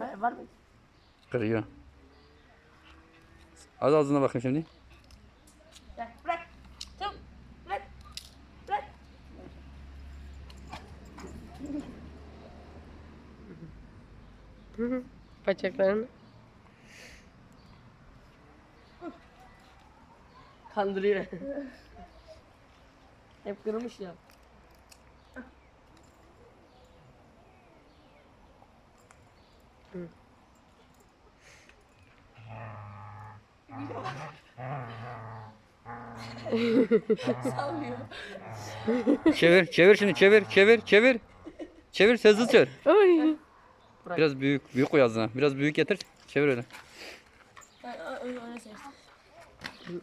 var mı? Kırıyor. Az ağzına bakayım şimdi. Bırak. Bırak. Tamam. Bırak. Bırak. Bacaklarını. Kandırıyor. Hep kırmış ya. Çevir, çevir şimdi çevir, çevir, çevir. Çevir, hızlı çevir. Biraz büyük, büyük koy ağzına. Biraz büyük getir. Çevir öyle. Öyle, öyle seçtim.